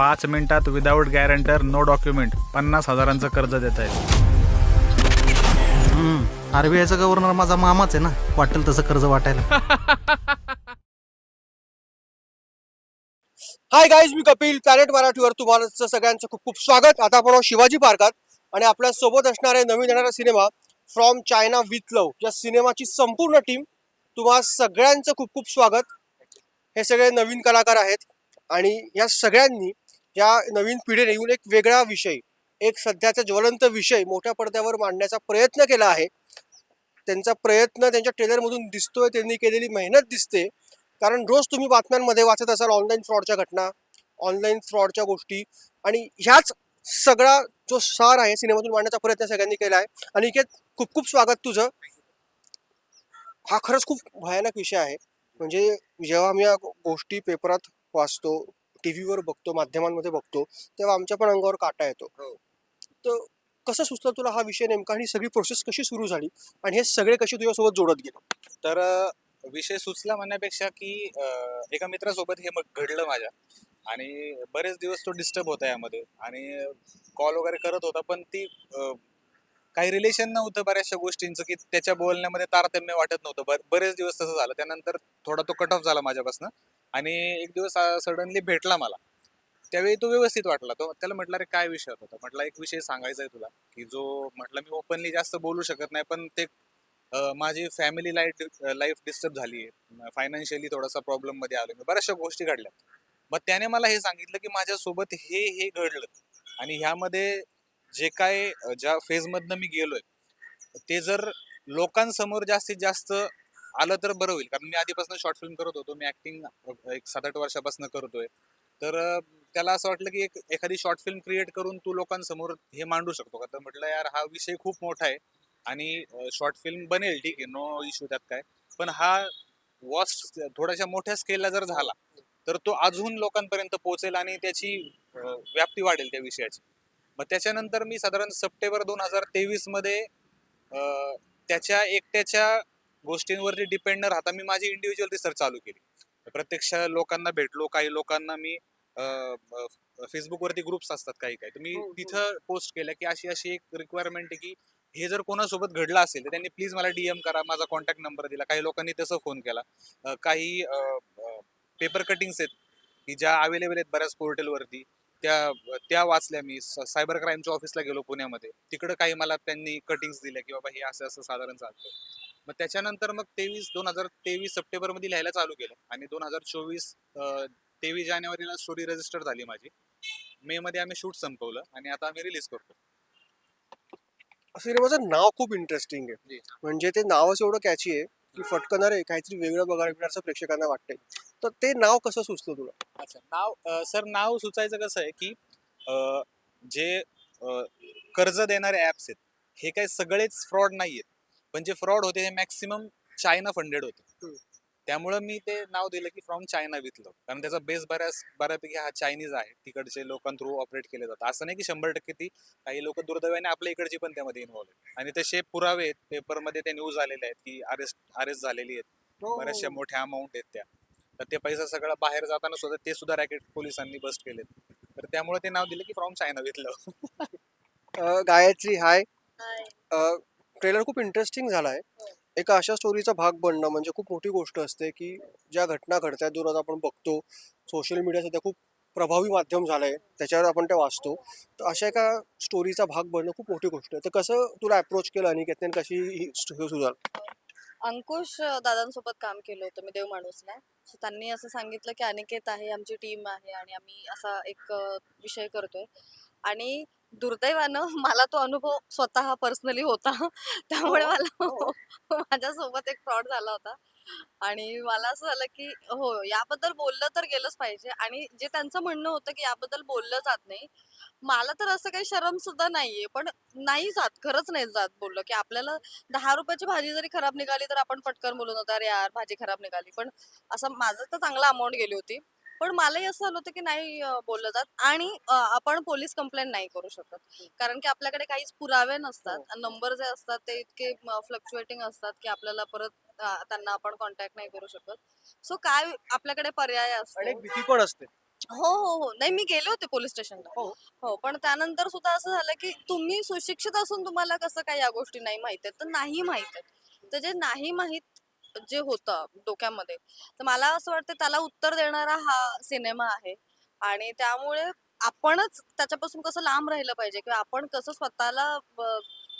पाच मिनिटात without guarantor no document पन्नास हजारांचं कर्ज देत आहेत. आरबीआयचा गव्हर्नर माझा मामाच आहे ना. वाटेल तसं कर्ज वाटायला. हाय गाईज मी कपिल प्लॅनेट मराठीवर तुम्हाला सगळ्यांचं खूप खूप स्वागत. आता आपण शिवाजी पार्कात आणि आपल्यासोबत असणारे नवीन येणारा cinema from China with love या सिनेमाची संपूर्ण टीम तुम्हा सगळ्यांचं खूप खूप स्वागत. हे सगळे नवीन कलाकार आहेत आणि या सगळ्यांनी या नवीन पिढीने येऊन एक वेगळा विषय एक सध्याचा ज्वलंत विषय मोठ्या पडद्यावर मांडण्याचा प्रयत्न केला आहे. त्यांचा प्रयत्न त्यांच्या ट्रेलरमधून दिसतोय त्यांनी केलेली मेहनत दिसते. कारण रोज तुम्ही बातम्यांमध्ये वाचत असाल ऑनलाईन फ्रॉडच्या घटना ऑनलाईन फ्रॉडच्या गोष्टी आणि ह्याच सगळा जो सार आहे सिनेमातून मांडण्याचा प्रयत्न सगळ्यांनी केला आहे. आणि खूप खूप स्वागत तुझं. हा खरंच खूप भयानक विषय आहे. म्हणजे जेव्हा आम्ही या गोष्टी पेपरात वाचतो टी व्हीवर बघतो माध्यमांमध्ये बघतो तेव्हा आमच्या पण अंगावर काटा येतो. तर कसं सुचलं तुला हा विषय नेमका आणि ही सगळी प्रोसेस कशी सुरू झाली आणि हे सगळे कशी तुझ्यासोबत जोडत गेलो? तर विषय सुचला म्हणण्यापेक्षा की एका मित्रासोबत हे मग घडलं माझ्या आणि बरेच दिवस तो डिस्टर्ब होता यामध्ये आणि कॉल वगैरे करत होता पण ती काही रिलेशन नव्हतं बऱ्याचशा गोष्टींचं की त्याच्या बोलण्यामध्ये तारतम्य वाटत नव्हतं. बर- बरेच दिवस तसं झालं. त्यानंतर थोडा तो कट ऑफ झाला माझ्यापासून. आणि एक दिवस सडनली भेटला मला. त्यावेळी तो व्यवस्थित वाटला. तो त्याला म्हटलं रे काय विषय होता? म्हटला एक विषय सांगायचा आहे तुला की जो म्हटलं मी ओपनली जास्त बोलू शकत नाही पण ते माझी फॅमिली लाईफ लाईफ डिस्टर्ब झाली आहे फायनान्शियली थोडासा प्रॉब्लेममध्ये आलो मी. बऱ्याचशा गोष्टी घडल्या. मग त्याने मला हे सांगितलं की माझ्यासोबत हे हे घडलं. आणि ह्यामध्ये जे काय ज्या फेजमधनं मी गेलोय ते जर लोकांसमोर जास्तीत जास्त आलं तर बरं होईल. कारण मी आधीपासून शॉर्ट फिल्म करत होतो. मी ऍक्टिंग एक सात आठ वर्षापासून करतोय. तर त्याला असं वाटलं की एक एखादी शॉर्ट फिल्म क्रिएट करून तू लोकांसमोर हे मांडू शकतो का? तर म्हटलं यार हा विषय खूप मोठा आहे आणि शॉर्ट फिल्म बनेल ठीक आहे. नो इश्यू त्यात काय. पण हा वॉस्ट थोड्याशा मोठ्या स्केलला जर झाला तर तो अजून लोकांपर्यंत पोहोचेल आणि त्याची व्याप्ती वाढेल त्या विषयाची. मग त्याच्यानंतर मी साधारण सप्टेंबर दोन हजार तेवीसमध्ये त्याच्या एकट्याच्या गोष्टींवरती डिपेंड न राहता मी माझी इंडिव्हिज्युअल रिसर्च चालू केली. प्रत्यक्ष लोकांना भेटलो काही लोकांना मी फेसबुकवरती ग्रुप्स असतात काही काही. तर मी हो, हो. तिथं पोस्ट केलं की अशी अशी एक रिक्वायरमेंट आहे की हे जर कोणासोबत घडलं असेल तर त्यांनी प्लीज मला डीएम करा माझा कॉन्टॅक्ट नंबर दिला. काही लोकांनी तसं फोन केला. काही पेपर कटिंग्स आहेत की ज्या अवेलेबल आहेत बऱ्याच पोर्टलवरती त्या त्या वाचल्या मी. सायबर क्राईमच्या ऑफिसला गेलो पुण्यामध्ये. तिकडं काही मला त्यांनी कटिंग्स दिल्या की बाबा हे असं असं साधारण चालतं मग त्याच्यानंतर मग तेवीस दोन हजार तेवीस सप्टेंबरमध्ये लिहायला चालू केलं. आणि दोन हजार चोवीस तेवीस जानेवारीला स्टोरी रजिस्टर झाली माझी. मे मध्ये आम्ही शूट संपवलं आणि आता आम्ही रिलीज करतो. सिनेमाचं नाव खूप इंटरेस्टिंग आहे. म्हणजे ते नावच एवढं कॅची आहे की फटकन अरे काहीतरी वेगळं बघायला असं प्रेक्षकांना वाटतंय. तर ते नाव कसं सुचलं तुला? अच्छा नाव सर नाव सुचायचं कसं आहे की जे कर्ज देणारे ऍप्स आहेत हे काही सगळेच फ्रॉड नाही आहेत पण जे फ्रॉड होते हे मॅक्सिमम चायना फंडेड होते. त्यामुळं मी ते नाव दिलं की फ्रॉम चायना विथ लव कारण त्याचा बेस बऱ्याच बऱ्यापैकी हा चायनीज आहे. तिकडचे लोकांथ्रू ऑपरेट केले जातात. असं नाही की शंभर टक्के ती काही लोक दुर्दैवाने आपल्या इकडची पण त्यामध्ये इन्व्हॉल्व आहेत. आणि तसे पुरावे आहेत. पेपरमध्ये ते न्यूज आलेले आहेत की अरेस्ट अरेस्ट झालेली आहेत. बऱ्याचशा मोठ्या अमाऊंट आहेत त्या. तर ते पैसा सगळा बाहेर जाताना सुद्धा ते सुद्धा रॅकेट पोलिसांनी बस्ट केलेत. तर त्यामुळे ते नाव दिलं की फ्रॉम चायना अं, गायत्री हाय हाय ट्रेलर खूप इंटरेस्टिंग झाला आहे एका अशा स्टोरीचा भाग बनणं म्हणजे खूप मोठी गोष्ट असते की ज्या घटना घडतात दूर आपण बघतो. सोशल मीडिया सध्या खूप प्रभावी माध्यम झालं आहे त्याच्यावर आपण ते वाचतो. तर अशा एका स्टोरीचा भाग बनणं खूप मोठी गोष्ट आहे. तर कसं तुला अप्रोच केलं आणि त्यातनं कशी ही sto- हे अंकुश दादांसोबत काम केलं होतं मी देव माणूसला सो त्यांनी असं सांगितलं की अनिकेत आहे आमची टीम आहे आणि आम्ही असा एक विषय करतोय. आणि दुर्दैवानं मला तो अनुभव स्वतः पर्सनली होता. त्यामुळे मला माझ्यासोबत एक फ्रॉड झाला होता. आणि मला असं झालं की हो याबद्दल बोललं तर गेलंच पाहिजे. आणि जे त्यांचं म्हणणं होतं की याबद्दल बोललं जात नाही मला तर असं काही शरम सुद्धा नाहीये. पण नाही जात खरंच नाही जात बोललं की आपल्याला दहा रुपयाची भाजी जरी खराब निघाली तर आपण पटकन बोलून होतो अरे यार भाजी खराब निघाली. पण असं माझं तर चांगला अमाऊंट गेली होती. पण मलाही असं झालं होतं की नाही अं, बोललं जात आणि अं, आपण पोलीस कंप्लेंट नाही करू शकत. कारण की आपल्याकडे काहीच पुरावे नसतात. नंबर जे असतात ते इतके फ्लक्च्युएटिंग असतात की आपल्याला परत अं, त्यांना आपण कॉन्टॅक्ट नाही करू शकत. सो काय आपल्याकडे पर्याय आणि एक असतो भीती पण असते. हो हो हो. नाही मी गेले होते पोलीस स्टेशनला. हो. हो पण त्यानंतर सुद्धा असं झालं की तुम्ही सुशिक्षित असून तुम्हाला कसं काय या गोष्टी नाही माहीत आहेत? तर नाही माहीत आहेत. तर जे नाही माहीत जे होतं डोक्यामध्ये. तर मला असं वाटतं त्याला उत्तर देणारा हा सिनेमा आहे. आणि त्यामुळे आपणच त्याच्यापासून कसं लांब राहिलं पाहिजे किंवा आपण कसं स्वतःला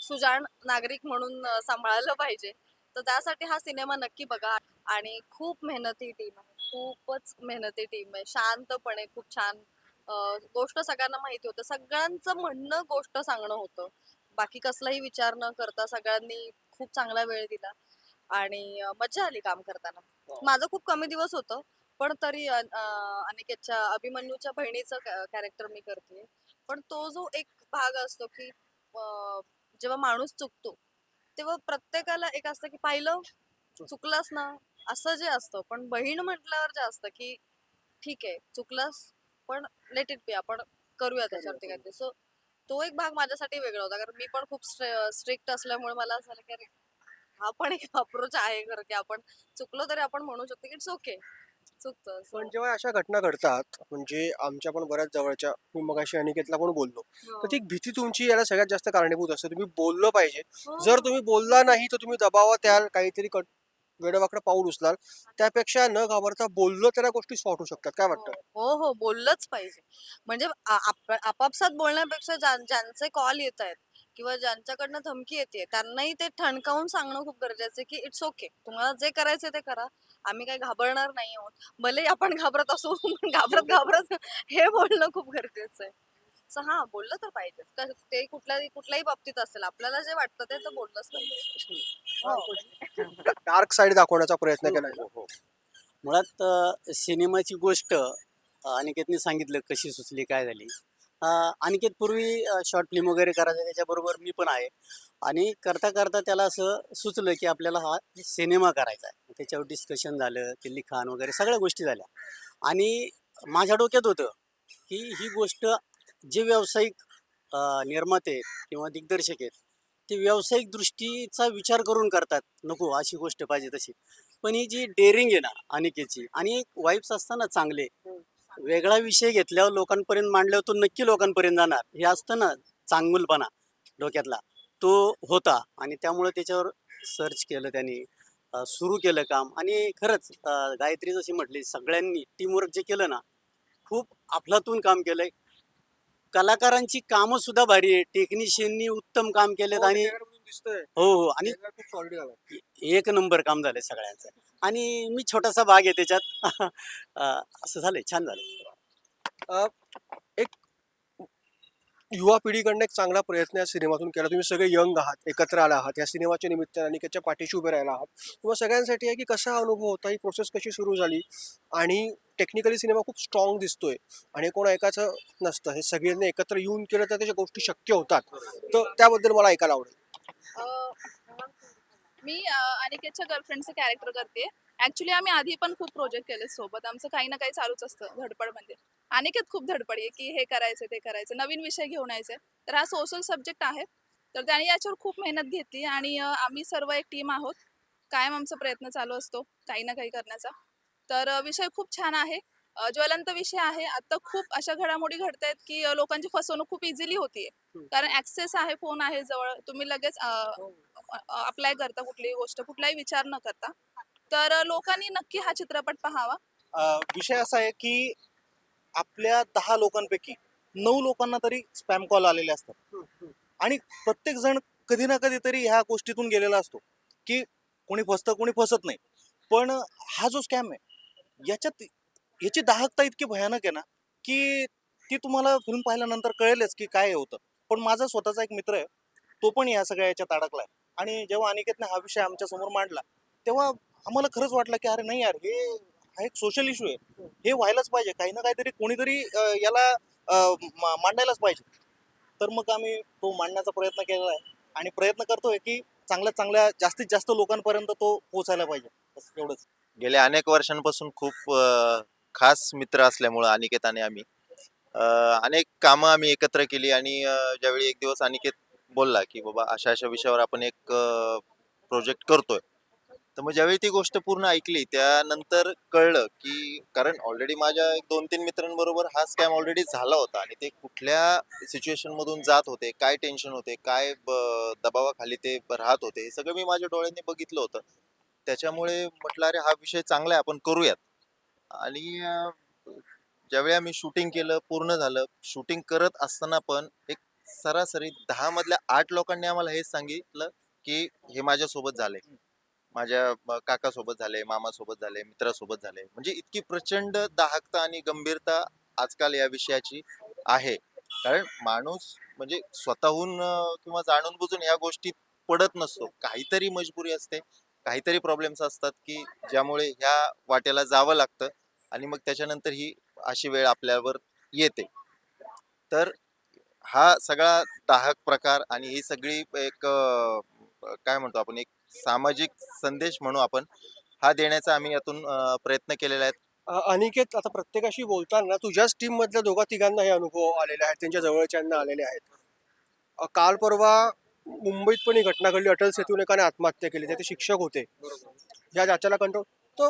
सुजाण नागरिक म्हणून सांभाळलं पाहिजे. तर त्यासाठी हा सिनेमा नक्की बघा. आणि खूप मेहनती टीम आहे. खूपच मेहनती टीम आहे. शांतपणे खूप छान गोष्ट सगळ्यांना माहिती होतं. सगळ्यांचं म्हणणं गोष्ट सांगणं होतं. बाकी कसलाही विचार न करता सगळ्यांनी खूप चांगला वेळ दिला. आणि अं, मज्जा आली काम करताना. माझं खूप कमी दिवस होतं पण तरी अनिकेतच्या अभिमन्यूच्या बहिणीचं कॅरेक्टर मी करते. पण तो जो एक भाग असतो की जेव्हा माणूस चुकतो तेव्हा प्रत्येकाला एक असतं की पाहिलं चुकलास ना असं जे असतं. पण बहीण म्हटल्यावर जे असतं की ठीक आहे चुकलास पण लेट इट बी आपण करूया त्याच्यावरती काहीतरी. सो तो एक भाग माझ्यासाठी वेगळा होता कारण मी पण खूप स्ट्रिक्ट असल्यामुळे मला असं झालं की हा पण एक अप्रोच आहे खरं की आपण चुकलो तरी आपण म्हणू शकतो की इट्स ओके चुकतं. पण जेव्हा अशा घटना घडतात म्हणजे आमच्या पण बऱ्याच जवळच्या मी मगाशी अनिकेतला पण बोललो. तर ती भीती तुमची याला सगळ्यात जास्त कारणीभूत असते. तुम्ही बोललं पाहिजे. हो. जर तुम्ही बोलला नाही तर तुम्ही दबावात याल काहीतरी कट वेडवाकडं पाऊल उचलाल. त्यापेक्षा न घाबरता बोललं तर या गोष्टी सॉर्ट होऊ शकतात. काय वाटतं? हो हो हो, बोललंच पाहिजे. म्हणजे आपापसात बोलण्यापेक्षा ज्यां- ज्यांचे कॉल येत आहेत किंवा ज्यांच्याकडनं धमकी येते त्यांनाही ते ठणकावून सांगणं खूप गरजेचं आहे की इट्स ओके तुम्हाला जे करायचं ते करा. आम्ही काही घाबरणार नाही आहोत. भले आपण घाबरत असू पण घाबरत घाबरत हे बोलणं खूप गरजेचं आहे. हा बोललं तर पाहिजे ते कुठल्याही कुठल्याही बाबतीत असेल आपल्याला जे वाटतं ते तर बोललंच पाहिजे. डार्क साईड दाखवण्याचा प्रयत्न केला हो, हो. मुळात सिनेमाची गोष्ट अनिकेतने सांगितलं कशी सुचली काय झाली. अनिकेत पूर्वी शॉर्ट फिल्म वगैरे करायचं त्याच्याबरोबर मी पण आहे. आणि करता करता त्याला असं सुचलं की आपल्याला हा सिनेमा करायचा आहे. त्याच्यावर डिस्कशन झालं ते लिखाण वगैरे सगळ्या गोष्टी झाल्या. आणि माझ्या डोक्यात होतं की ही गोष्ट जे व्यावसायिक निर्माते किंवा दिग्दर्शक आहेत ते व्यावसायिक दृष्टीचा विचार करून करतात. नको अशी गोष्ट पाहिजे तशी. पण ही जी डेअरिंग आहे ना अनिकेची आणि वाईफ्स असताना चांगले वेगळा विषय घेतल्यावर लोकांपर्यंत मांडल्यावर तो नक्की लोकांपर्यंत जाणार. हे असतं ना चांगुलपणा डोक्यातला. तो होता आणि त्यामुळे त्याच्यावर सर्च केलं त्यांनी सुरू केलं काम. आणि खरंच गायत्री जशी म्हटली सगळ्यांनी टीमवर्क जे केलं ना खूप अफलातून काम केलंय. कलाकारांची कामं सुद्धा भारी आहे. टेक्निशियननी उत्तम काम केलेत आणि दिसतंय. हो हो. आणि खूप झालं. एक नंबर काम झालंय सगळ्यांचं. आणि मी छोटासा भाग आहे त्याच्यात. अं, असं झालंय छान झालंय. युवा पिढीकडनं एक चांगला प्रयत्न या सिनेमातून केला. तुम्ही सगळे यंग आहात एकत्र आला आहात या सिनेमाच्या निमित्ताने अनिकेतच्या पाठीशी उभे राहिला आहात. तुम्हा सगळ्यांसाठी आहे की कसा अनुभव होता? ही प्रोसेस कशी सुरू झाली? आणि टेक्निकली सिनेमा खूप स्ट्रॉंग दिसतोय. आणि कोण ऐकायचं नसतं. हे सगळ्यांनी एकत्र येऊन केलं तर त्याच्या गोष्टी शक्य होतात. तर त्याबद्दल मला ऐकायला आवडेल. मी अनिकेतच्या गर्लफ्रेंडचं कॅरेक्टर करते. ऍक्च्युली आम्ही आधी पण खूप प्रोजेक्ट केले सोबत. आमचं काही ना काही चालूच असतं धडपड म्हणजे. अनिकेत खूप धडपड आहे की हे करायचं ते करायचं नवीन विषय घेऊन यायचे तर हा सोशल सब्जेक्ट आहे. तर त्याने याच्यावर खूप मेहनत घेतली आणि आम्ही सर्व एक टीम आहोत. कायम आमचा प्रयत्न चालू असतो काही ना काही करण्याचा. तर विषय खूप छान आहे. ज्वलंत विषय आहे. आता खूप अशा घडामोडी घडत आहेत की लोकांची फसवणूक खूप इझिली होतीये. कारण ऍक्सेस आहे फोन आहे जवळ. तुम्ही लगेच अप्लाय करता कुठलीही गोष्ट कुठलाही विचार न करता. तर लोकांनी नक्की हा चित्रपट पाहावा. विषय असा आहे की आपल्या दहा लोकांपैकी नऊ लोकांना तरी स्पॅम कॉल आलेले असतात. आणि प्रत्येक जण कधी ना कधीतरी ह्या गोष्टीतून गेलेला असतो की कोणी फसतं कोणी फसत नाही. पण हा जो स्कॅम आहे याच्यात ह्याची दाहकता इतकी भयानक आहे ना की ती तुम्हाला फिल्म पाहिल्यानंतर कळेलच की काय होतं. पण माझा स्वतःचा एक मित्र आहे तो पण या सगळ्या याच्यात अडकलाय. आणि जेव्हा अनिकेतने हा विषय आमच्यासमोर मांडला तेव्हा आम्हाला खरंच वाटलं की अरे नाही यार हे हा एक सोशल इश्यू आहे. हे व्हायलाच पाहिजे. काही ना काहीतरी कोणीतरी याला मांडायलाच पाहिजे. तर मग आम्ही तो मांडण्याचा प्रयत्न केलेला आहे. आणि प्रयत्न करतोय की चांगल्या चांगल्या जास्तीत जास्त लोकांपर्यंत तो पोहोचायला पाहिजे. एवढंच. गेल्या अनेक वर्षांपासून खूप खास मित्र असल्यामुळं अनिकेत आणि आम्ही. अनेक कामं आम्ही एकत्र केली आणि ज्यावेळी एक दिवस अनिकेत बोलला की बाबा अशा अशा विषयावर आपण एक प्रोजेक्ट करतोय. तर मग ज्यावेळी ती गोष्ट पूर्ण ऐकली त्यानंतर कळलं की कारण ऑलरेडी माझ्या एक दोन तीन मित्रांबरोबर हा स्कॅम ऑलरेडी झाला होता आणि ते कुठल्या सिच्युएशन मधून जात होते काय टेन्शन होते काय ब- दबावाखाली ते राहत होते हे सगळं मी माझ्या डोळ्यांनी बघितलं होतं. त्याच्यामुळे म्हटलं अरे हा विषय चांगला आहे आपण करूयात. आणि ज्यावेळी आम्ही शूटिंग केलं पूर्ण झालं शूटिंग करत असताना पण एक सरासरी दहा मधल्या आठ लोकांनी आम्हाला हेच सांगितलं की हे माझ्यासोबत झाले. माझ्या काकासोबत झाले मामासोबत झाले मित्रासोबत झाले. म्हणजे इतकी प्रचंड दाहकता आणि गंभीरता आजकाल या विषयाची आहे. कारण माणूस म्हणजे स्वतःहून किंवा जाणून बुजून ह्या गोष्टीत पडत नसतो. काहीतरी मजबुरी असते. काहीतरी प्रॉब्लेम्स असतात की ज्यामुळे ह्या वाट्याला जावं लागतं. आणि मग त्याच्यानंतर ही अशी वेळ आपल्यावर येते. तर हा सगळा दाहक प्रकार आणि ही सगळी एक काय म्हणतो आपण एक सामाजिक संदेश म्हणू आपण हा देण्याचा आम्ही यातून प्रयत्न केलेला आहे. अनिकेत आता प्रत्येकाशी बोलताना तुझ्याच टीम मधल्या दोघा तिघांना हे अनुभव आलेले आहेत त्यांच्या जवळच्यांना आलेले आहेत. काल परवा मुंबईत पण ही घटना घडली अटल सेतून एकाने आत्महत्या केली त्याचे शिक्षक होते. या ज्याच्याला कंट्रोल तर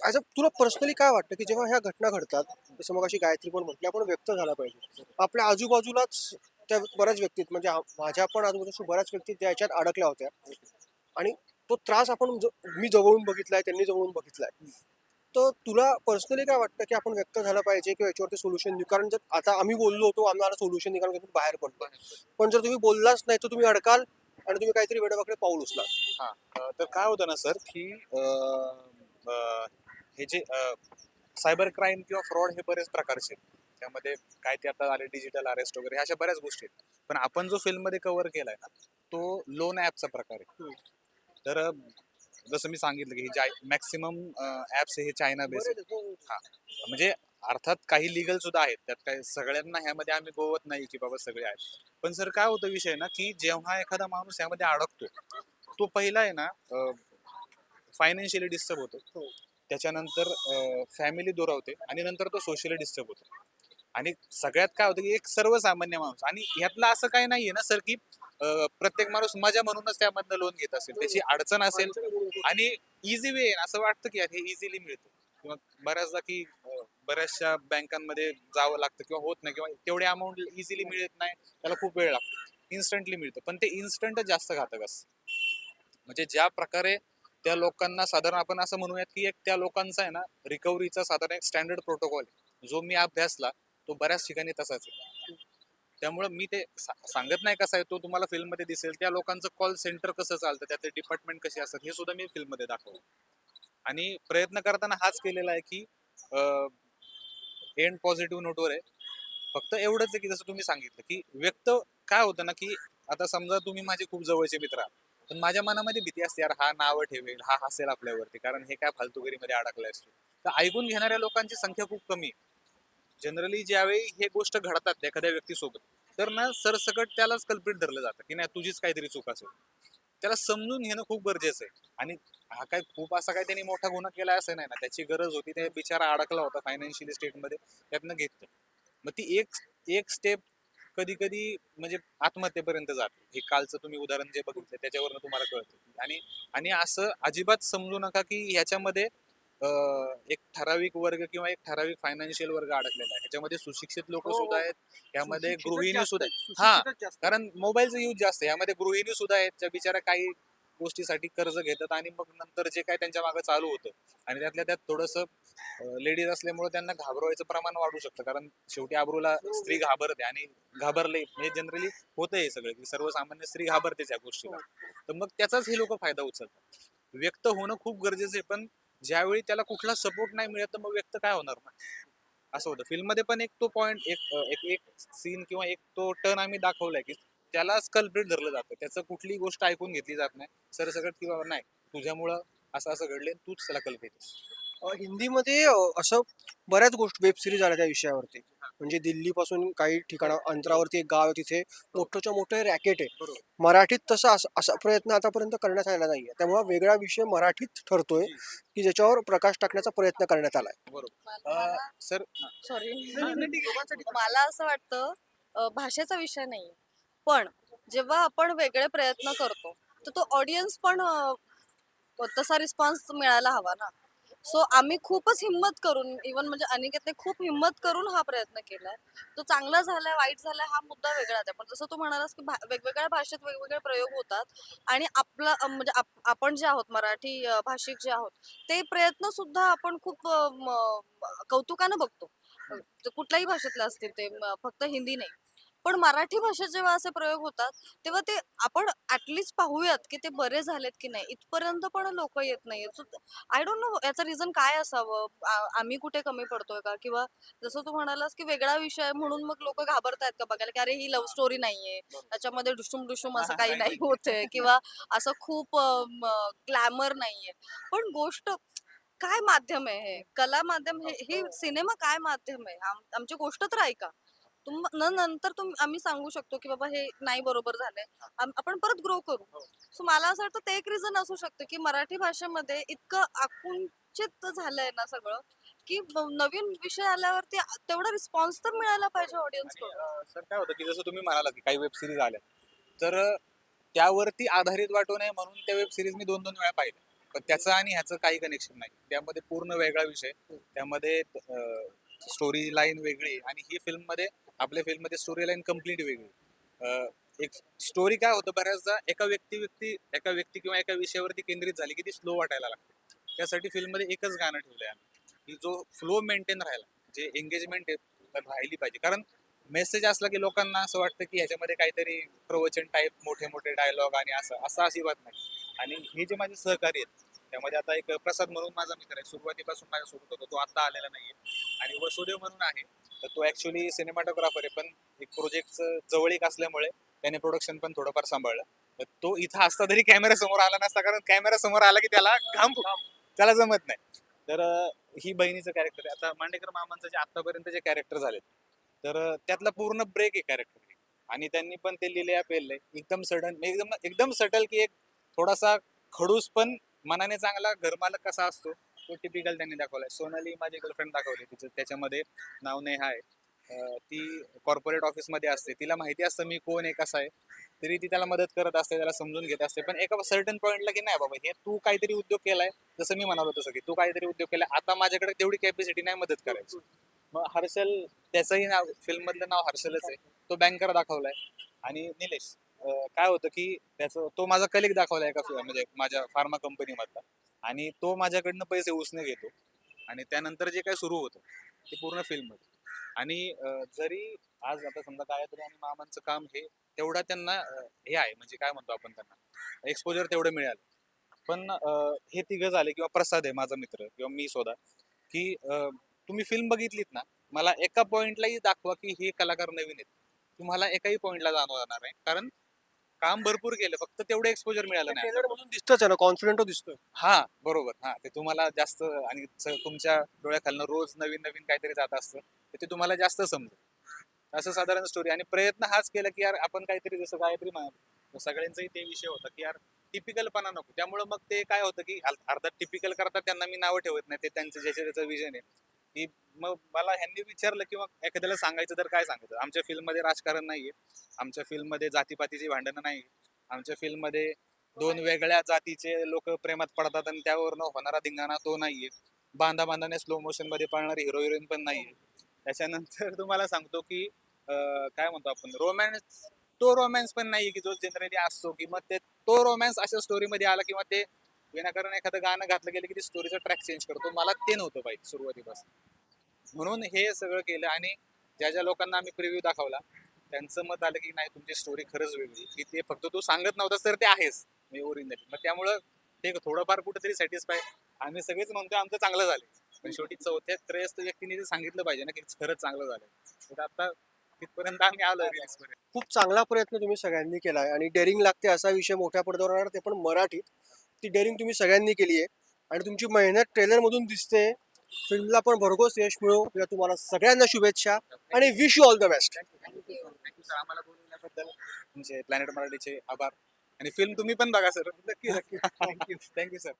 ॲज अ तुला पर्सनली काय वाटतं की जेव्हा ह्या घटना घडतात जसं मग अशी गायत्री पण म्हटली आपण व्यक्त झाला पाहिजे. आपल्या आजूबाजूलाच त्या बऱ्याच व्यक्तीत म्हणजे माझ्या पण आजूबाजूशी बऱ्याच व्यक्ती त्या याच्यात अडकल्या होत्या. आणि तो त्रास आपण मी जवळून बघितलाय त्यांनी जवळून बघितलाय. तर तुला पर्सनली काय वाटतं की आपण व्यक्त झालं पाहिजे किंवा याच्यावरती सोल्युशन देऊ कारण जर आता आम्ही बोललो होतो आम्हाला सोल्युशन निघाल कारण बाहेर पडतो पण जर तुम्ही बोललाच नाही तर तुम्ही अडकाल आणि तुम्ही काहीतरी वेळाकडे पाऊल उचलाल. हा तर काय होतं ना सर की हे जे सायबर क्राईम किंवा फ्रॉड हे बरेच प्रकारचे आहेत. त्यामध्ये काय ते आता आले डिजिटल अरेस्ट वगैरे ह्या अशा बऱ्याच गोष्टी आहेत. पण आपण जो फिल्ममध्ये कव्हर केलाय ना तो लोन ऍपचा प्रकार आहे. तर जसं मी सांगितलं की हे मॅक्सिमम ऍप्स हे चायना बेस म्हणजे अर्थात काही लिगल सुद्धा आहेत. त्यात काही सगळ्यांना ह्यामध्ये आम्ही गोवत नाही की बाबा सगळे आहेत. पण सर काय होतं विषय ना की जेव्हा एखादा माणूस यामध्ये अडकतो तो पहिला आहे ना फायनान्शियली डिस्टर्ब होतो. त्याच्यानंतर फॅमिली दुरावते आणि नंतर तो सोशली डिस्टर्ब होतो. आणि सगळ्यात काय होतं की एक सर्वसामान्य माणूस आणि यातलं असं काही नाहीये ना सर की प्रत्येक माणूस मजा म्हणूनच त्यामधनं लोन घेत असेल. त्याची अडचण असेल आणि इझी वे असं वाटतं की हे इझिली मिळतं. किंवा बऱ्याचदा की बऱ्याचशा बँकांमध्ये जावं लागतं किंवा होत नाही किंवा तेवढे अमाऊंट इझिली मिळत नाही त्याला खूप वेळ लागतो. इन्स्टंटली मिळतं. पण ते इन्स्टंटच जास्त घातक असतं. म्हणजे ज्या प्रकारे त्या लोकांना साधारण आपण असं म्हणूयात की एक त्या लोकांचा आहे ना रिकव्हरीचा साधारण एक स्टँडर्ड प्रोटोकॉल जो मी अभ्यासला तो बऱ्याच ठिकाणी तसाच आहे. त्यामुळे मी ते सांगत नाही कसा आहे तो तुम्हाला फिल्ममध्ये दिसेल त्या लोकांचं कॉल सेंटर कसं चालतं त्याचे डिपार्टमेंट कसे असतात हे सुद्धा मी फिल्ममध्ये दाखवलं आणि प्रयत्न करताना हाच केलेला आहे की एंड पॉझिटिव्ह नोटवर आहे. फक्त एवढंच आहे की जसं तुम्ही सांगितलं की व्यक्त काय होतं ना की आता समजा तुम्ही माझे खूप जवळचे मित्र आहात. पण माझ्या मनामध्ये भीती असते यार हा नावं ठेवेल हा हसेल आपल्यावरती कारण हे काय फालतुगिरीमध्ये अडकलाय असतो तर ऐकून घेणाऱ्या लोकांची संख्या खूप कमी आहे. जनरली ज्यावेळी हे गोष्ट घडतात एखाद्या व्यक्तीसोबत तर ना सरसकट त्यालाच कल्पित धरलं जातं की नाही तुझीच काहीतरी चूक असेल. त्याला समजून घेणं खूप गरजेचं आहे. आणि हा काय खूप असा काय त्यांनी मोठा गुन्हा केला असं नाही ना त्याची गरज होती ते बिचारा अडकला होता फायनान्शियली स्टेटमध्ये त्यातनं घेतलं. मग ती एक एक स्टेप कधी कधी म्हणजे आत्महत्येपर्यंत जाते. हे कालचं तुम्ही उदाहरण जे बघितलं त्याच्यावरनं तुम्हाला कळतं. आणि आणि असं अजिबात समजू नका की ह्याच्यामध्ये एक ठराविक वर्ग किंवा एक ठराविक फायनान्शियल वर्ग अडकलेला आहे. ह्याच्यामध्ये सुशिक्षित लोक हो, सुद्धा आहेत. यामध्ये गृहिणी सुद्धा आहेत. हा. कारण मोबाईलचा यूज जास्त आहे. यामध्ये गृहिणी सुद्धा आहेत. ज्या बिचारा काही गोष्टीसाठी कर्ज घेतात आणि मग नंतर जे काय त्यांच्या मागे चालू होतं. आणि त्यातल्या त्यात थोडंसं लेडीज असल्यामुळे त्यांना घाबरवायचं प्रमाण वाढू शकतं. कारण शेवटी आबरूला स्त्री घाबरते आणि घाबरले. म्हणजे जनरली होतं हे सगळं की सर्वसामान्य स्त्री घाबरतेच या गोष्टीला. तर मग त्याचाच हे लोक फायदा उचलतात. व्यक्त होणं खूप गरजेचं आहे पण ज्यावेळी त्याला कुठला सपोर्ट नाही मिळत तर मग व्यक्त काय होणार ना? असं होतं. फिल्ममध्ये पण एक तो पॉइंट एक एक एक सीन किंवा एक तो टर्न आम्ही दाखवलाय की त्यालाच कल्प्रिट धरलं जातं. त्याचं कुठलीही गोष्ट ऐकून घेतली जात नाही. सरसकट की बाबा नाही तुझ्यामुळं असं असं घडले तूच त्याला कल्पित अ, हिंदीमध्ये असं बऱ्याच गोष्टी वेब सिरीज आल्या त्या विषयावरती. म्हणजे दिल्लीपासून काही ठिकाणा अंतरावरती एक गाव आहे तिथे मोठंच्या मोठं रॅकेट आहे. मराठीत तसा असा प्रयत्न आतापर्यंत करण्यात आलेला नाहीये. त्यामुळे वेगळा विषय मराठीत ठरतोय की ज्याच्यावर प्रकाश टाकण्याचा प्रयत्न करण्यात आलाय. बरोबर. सर सॉरी मला असं वाटतं भाषेचा विषय नाही पण जेव्हा आपण वेगळे प्रयत्न करतो तर तो ऑडियन्स पण तसा रिस्पॉन्स मिळायला हवा ना. सो आम्ही खूपच हिंमत करून इवन म्हणजे अनिकेतने खूप हिंमत करून हा प्रयत्न केलाय. तो चांगला झालाय वाईट झालाय हा मुद्दा वेगळाच आहे. पण जसं तू म्हणालास की वेगवेगळ्या भाषेत वेगवेगळे प्रयोग होतात आणि आपला म्हणजे आप- आपण जे आहोत मराठी भाषिक जे आहोत ते प्रयत्न सुद्धा आपण खूप कौतुकानं बघतो. कुठल्याही भाषेतले असतील ते फक्त हिंदी नाही. पण मराठी भाषेत जेव्हा असे प्रयोग होतात तेव्हा ते आपण ऍटलिस्ट पाहूयात की ते बरे झालेत की नाही. इथपर्यंत पण लोक येत नाहीयेत. आय डोंट नो याचं रिझन काय असावं? आम्ही कुठे कमी पडतोय का? किंवा जसं तू म्हणालास की वेगळा विषय म्हणून मग लोक घाबरतायत का बघायला की अरे ही लव्ह स्टोरी नाहीये. त्याच्यामध्ये डुशुम डुशुम असं काही नाही होतंय किंवा असं खूप ग्लॅमर नाहीये. पण गोष्ट काय माध्यम आहे हे? कला माध्यम हे हे सिनेमा काय माध्यम आहे? आम- आमची गोष्ट तर ऐका. तुम न नंतर तुम आम्ही सांगू शकतो की बाबा हे नाही बरोबर झालंय. आम- आपण परत ग्रो करू. सो मला असं वाटतं ते एक रिझन असू शकतं की मराठी भाषेमध्ये इतकं आकुंचित झालंय ना सगळं की ब- नवीन विषय आल्यावरती आ- तेवढा रिस्पॉन्स तर मिळायला पाहिजे ऑडियन्सकडून. सर काय होतं की जसं तुम्ही म्हणाला की काही वेब सिरीज आल्या तर अं, त्यावरती आधारित वाटू नये म्हणून त्या वेब सिरीज मी दोन दोन वेळा पाहिल्या. पण त्याचं आणि ह्याचं काही कनेक्शन नाही. त्यामध्ये पूर्ण वेगळा विषय त्यामध्ये स्टोरी लाईन वेगळी आणि ही फिल्ममध्ये आपल्या फिल्ममध्ये स्टोरी लाईन कंप्लीट वेगळी. एक स्टोरी काय होतं बऱ्याचदा एका व्यक्ती व्यक्ती एका व्यक्ती किंवा एका विषयावरती केंद्रित झाली की ती स्लो वाटायला लागते. त्यासाठी फिल्ममध्ये एकच गाणं ठेवलंय आहे की जो फ्लो मेंटेन राहिला जे एंगेजमेंट राहिली पाहिजे. कारण मेसेज असला की लोकांना असं वाटतं की ह्याच्यामध्ये काहीतरी प्रवचन टाईप मोठे मोठे डायलॉग आणि असं असं अजिबात नाही. आणि हे जे माझे सहकारी आहेत त्यामध्ये आता एक प्रसाद म्हणून माझा मित्र आहे. सुरुवातीपासून माझ्यासोबत होतो तो आता आलेला नाहीये. आणि वसुदेव म्हणून आहे. तर तो ऍक्च्युली सिनेमाटोग्राफर आहे. पण एक प्रोजेक्टचं जवळीक असल्यामुळे त्याने प्रोडक्शन पण थोडंफार सांभाळलं. तर तो इथं असता तरी कॅमेरा समोर आला नसता. कारण कॅमेरा समोर आला की त्याला घाम त्याला जमत नाही. तर ही बहिणीचं कॅरेक्टर आहे. आता मांडेकर मामांचं जे आतापर्यंत जे कॅरेक्टर झालेत. तर त्यातला पूर्ण ब्रेक आहे कॅरेक्टर आणि त्यांनी पण ते लिहिले पेललंय. एकदम सडन एकदम एकदम सटल की एक थोडासा खडूस पण मनाने चांगला घरमालक कसा असतो तो टिपिकल त्यांनी दाखवलाय. सोनाली माझी गर्लफ्रेंड दाखवली तिचं. त्याच्यामध्ये नाव नेहा आहे. ती कॉर्पोरेट ऑफिसमध्ये असते. तिला माहिती असतं मी कोण आहे कसा आहे. तरी ती त्याला मदत करत असते त्याला समजून घेत असते. पण एका सर्टन पॉईंटला की नाही बाबा हे तू काहीतरी उद्योग केलाय. जसं मी म्हणालो तसं की तू काहीतरी उद्योग केलाय. आता माझ्याकडे तेवढी कॅपॅसिटी नाही मदत करायची. मग हर्षल त्याचंही नाव फिल्म मधलं नाव हर्षलच आहे. तो बँकर दाखवलाय. आणि निलेश. काय होतं की त्याचं तो माझा कलिक दाखवलाय एका म्हणजे माझ्या फार्मा कंपनी मधला. आणि तो माझ्याकडनं पैसे उसने घेतो. आणि त्यानंतर जे काय सुरू होतं ते पूर्ण फिल्म आणि जरी आज आता समजा गायत्री आणि मामांचं काम हे तेवढा त्यांना हे आहे म्हणजे काय म्हणतो आपण त्यांना एक्सपोजर तेवढं मिळालं. पण हे तिघं झाले किंवा प्रसाद आहे माझा मित्र किंवा मी स्वतः की तुम्ही फिल्म बघितलीत ना मला एका पॉइंटलाही दाखवा की हे कलाकार नवीन आहेत. तुम्हाला एकाही पॉइंटला जाणवणार नाही. कारण काम भरपूर केलं फक्त तेवढं एक्सपोजर मिळालं नाही. ट्रेलर मधून दिसतच आहे ना कॉन्फिडंट दिसतोय. हा बरोबर. हा ते तुम्हाला जास्त आणि स- तुमच्या डोळ्याखालनं रोज नवीन नवीन काहीतरी जात असतं तर ते तुम्हाला जास्त समजेल असं साधारण स्टोरी आणि प्रयत्न हाच केला की यार आपण काहीतरी जसं काहीतरी म्हणाल सगळ्यांचाही ते विषय होता की यार टिपिकलपणा नको. त्यामुळे मग ते काय होतं की अर्थात टिपिकल करतात त्यांना मी नावं ठेवत नाही ते त्यांचं ज्याचे त्याचं विजन आहे. की मग मला ह्यांनी विचारलं किंवा एखाद्याला सांगायचं तर काय सांगायचं? आमच्या फिल्ममध्ये राजकारण नाहीये. आमच्या फिल्ममध्ये जातीपातीची भांडणं नाही आमच्या फिल्ममध्ये दोन वेगळ्या जातीचे लोक प्रेमात पडतात आणि त्यावरनं होणारा धिंगाणा तो नाहीये. बांधा बांधाने स्लो मोशनमध्ये पाळणारी हिरो हिरोईन पण नाहीये. त्याच्यानंतर तुम्हाला सांगतो की काय म्हणतो आपण? रोमॅन्स तो रोमॅन्स पण नाहीये की जो जनरली असतो की मग ते तो रोमॅन्स अशा स्टोरीमध्ये आला किंवा ते विनाकारण एखादं गाणं घातलं गेलं की ती स्टोरीचा ट्रॅक चेंज करतो. मला ते नव्हतं बाईक सुरुवातीपासून. म्हणून हे सगळं केलं आणि ज्या ज्या लोकांना आम्ही प्रिव्ह्यू दाखवला त्यांचं मत आलं की नाही तुमची स्टोरी खरंच वेगळी. की ते फक्त तू सांगत नव्हतास तर ते आहेस मी ओरिजिनल मग त्यामुळं ते थोडंफार कुठेतरी सॅटिस्फाय आम्ही सगळेच म्हणतो आमचं चांगलं झालं पण शेवटी चौथ्या त्रयस्थ व्यक्तीने ते सांगितलं पाहिजे ना की खरंच चांगलं झालं तर आता तिथपर्यंत आम्ही आलो खूप चांगला प्रयत्न तुम्ही सगळ्यांनी केला आणि डेअरिंग लागते असा विषय मोठ्या पडद्यावर ते पण मराठीत. ती डेअरिंग तुम्ही सगळ्यांनी केली आहे. आणि तुमची मेहनत ट्रेलर मधून दिसते. फिल्मला पण भरघोस यश मिळो. या तुम्हाला सगळ्यांना शुभेच्छा. आणि wish you all the best आम्हाला बोलवल्याबद्दल तुमचे प्लॅनेट मराठीचे आभार. आणि फिल्म तुम्ही पण बघा सर नक्की नक्की. Thank you thank you sir